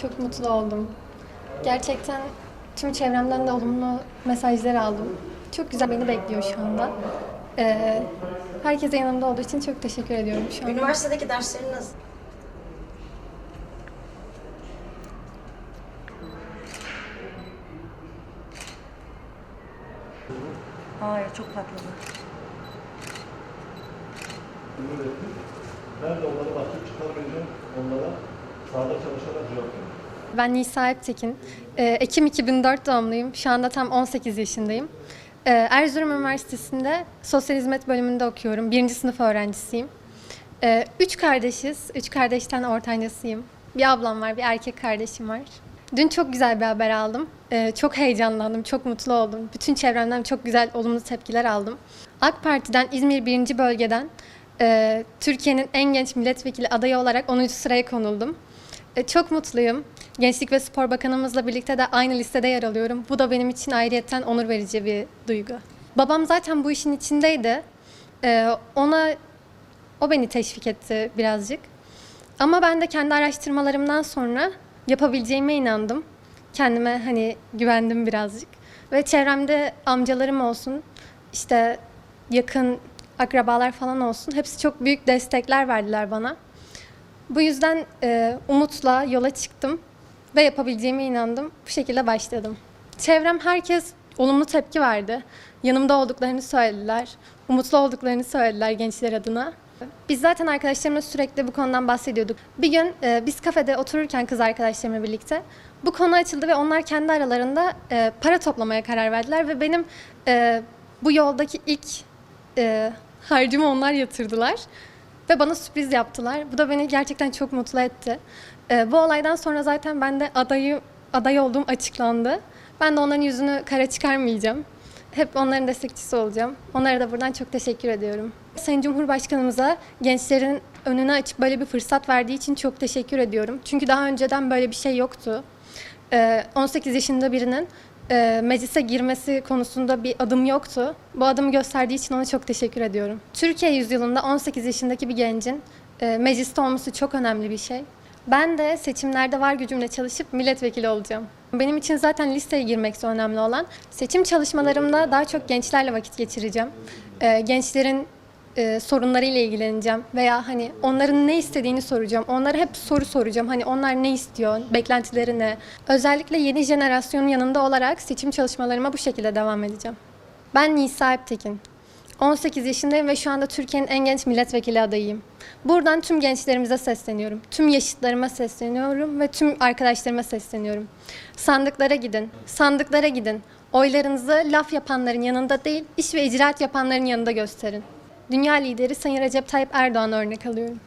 Çok mutlu oldum. Gerçekten tüm çevremden de olumlu mesajlar aldım. Çok güzel beni bekliyor şu anda. Ee, herkese yanımda olduğu için çok teşekkür ediyorum şu an. Üniversitedeki derslerin nasıl? Hayır, çok patladı. ürettim. Ben de onları başlık çıkarmayacağım. Onlara sahada çalışarak cevap vereceğim. Ben Nisa Eptekin. Ee, Ekim 2004 doğumluyum. Şu anda tam 18 yaşındayım. Ee, Erzurum Üniversitesi'nde sosyal hizmet bölümünde okuyorum. Birinci sınıf öğrencisiyim. Ee, üç kardeşiz. Üç kardeşten ortancasıyım. Bir ablam var, bir erkek kardeşim var. Dün çok güzel bir haber aldım. Ee, çok heyecanlandım, çok mutlu oldum. Bütün çevremden çok güzel, olumlu tepkiler aldım. AK Parti'den İzmir 1. Bölgeden e, Türkiye'nin en genç milletvekili adayı olarak 10. sıraya konuldum. E, Çok mutluyum. Gençlik ve Spor Bakanımızla birlikte de aynı listede yer alıyorum. Bu da benim için ayrıyetten onur verici bir duygu. Babam zaten bu işin içindeydi. E, Ona o beni teşvik etti birazcık. Ama ben de kendi araştırmalarımdan sonra yapabileceğime inandım. Kendime hani güvendim birazcık. Ve çevremde amcalarım olsun, işte yakın akrabalar falan olsun. Hepsi çok büyük destekler verdiler bana. Bu yüzden e, umutla yola çıktım ve yapabileceğime inandım. Bu şekilde başladım. Çevrem herkes olumlu tepki verdi. Yanımda olduklarını söylediler. Umutlu olduklarını söylediler gençler adına. Biz zaten arkadaşlarımla sürekli bu konudan bahsediyorduk. Bir gün e, biz kafede otururken kız arkadaşlarımla birlikte bu konu açıldı ve onlar kendi aralarında e, para toplamaya karar verdiler ve benim e, bu yoldaki ilk e, harcımı onlar yatırdılar. Ve bana sürpriz yaptılar. Bu da beni gerçekten çok mutlu etti. Ee, bu olaydan sonra zaten ben de adayı aday olduğum açıklandı. Ben de onların yüzünü kara çıkarmayacağım. Hep onların destekçisi olacağım. Onlara da buradan çok teşekkür ediyorum. Sayın Cumhurbaşkanımıza gençlerin önünü açıp böyle bir fırsat verdiği için çok teşekkür ediyorum. Çünkü daha önceden böyle bir şey yoktu. Ee, 18 yaşında birinin e, meclise girmesi konusunda bir adım yoktu. Bu adımı gösterdiği için ona çok teşekkür ediyorum. Türkiye yüzyılında 18 yaşındaki bir gencin e, mecliste olması çok önemli bir şey. Ben de seçimlerde var gücümle çalışıp milletvekili olacağım. Benim için zaten listeye girmek önemli olan. Seçim çalışmalarımda daha çok gençlerle vakit geçireceğim. E, gençlerin e, sorunlarıyla ilgileneceğim veya hani onların ne istediğini soracağım. Onlara hep soru soracağım. Hani onlar ne istiyor, beklentileri ne? Özellikle yeni jenerasyonun yanında olarak seçim çalışmalarıma bu şekilde devam edeceğim. Ben Nisa Eptekin. 18 yaşındayım ve şu anda Türkiye'nin en genç milletvekili adayıyım. Buradan tüm gençlerimize sesleniyorum. Tüm yaşıtlarıma sesleniyorum ve tüm arkadaşlarıma sesleniyorum. Sandıklara gidin, sandıklara gidin. Oylarınızı laf yapanların yanında değil, iş ve icraat yapanların yanında gösterin. Dünya lideri Sayın Recep Tayyip Erdoğan örnek alıyorum.